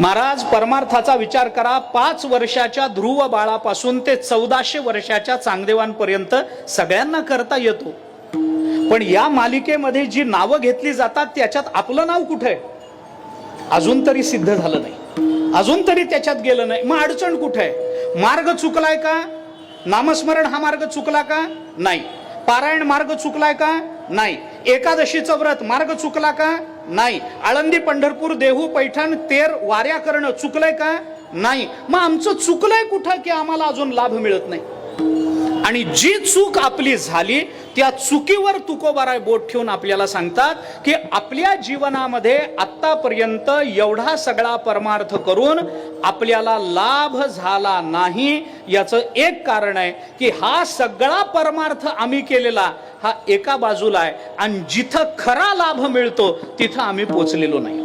महाराज परमार्थाचा विचार करा. पाच वर्षाच्या ध्रुव बाळापासून ते चौदाशे वर्षाच्या चांगदेवांपर्यंत सगळ्यांना करता येतो. पण या मालिकेमध्ये जी नावं घेतली जातात त्याच्यात आपलं नाव कुठे? आहे अजून तरी सिद्ध झालं नाही. अजून तरी त्याच्यात गेलं नाही. मग अडचण कुठे? आहे मार्ग चुकलाय का? नामस्मरण हा मार्ग चुकला का? नाही. पारायण मार्ग चुकलाय का? नाही. एकादशीचं व्रत मार्ग चुकला का? नाही. आळंदी पंढरपूर देहू पैठण तेर वाऱ्या करणं चुकलंय का? नाही. मग आमचं चुकलंय कुठं की आम्हाला अजून लाभ मिळत नाही? आणि जी चूक आपली झाली त्या चुकीवर तुकोबाराय बोट ठेवून आपल्याला सांगतात की आपल्या जीवनामध्ये आतापर्यंत एवढा सगळा परमार्थ करून आपल्याला लाभ झाला नाही. याचं एक कारण आहे की हा सगळा परमार्थ आम्ही केलेला हा एका बाजूला आहे. आणि जिथं खरा लाभ मिळतो तिथं आम्ही पोचलेलो नाही.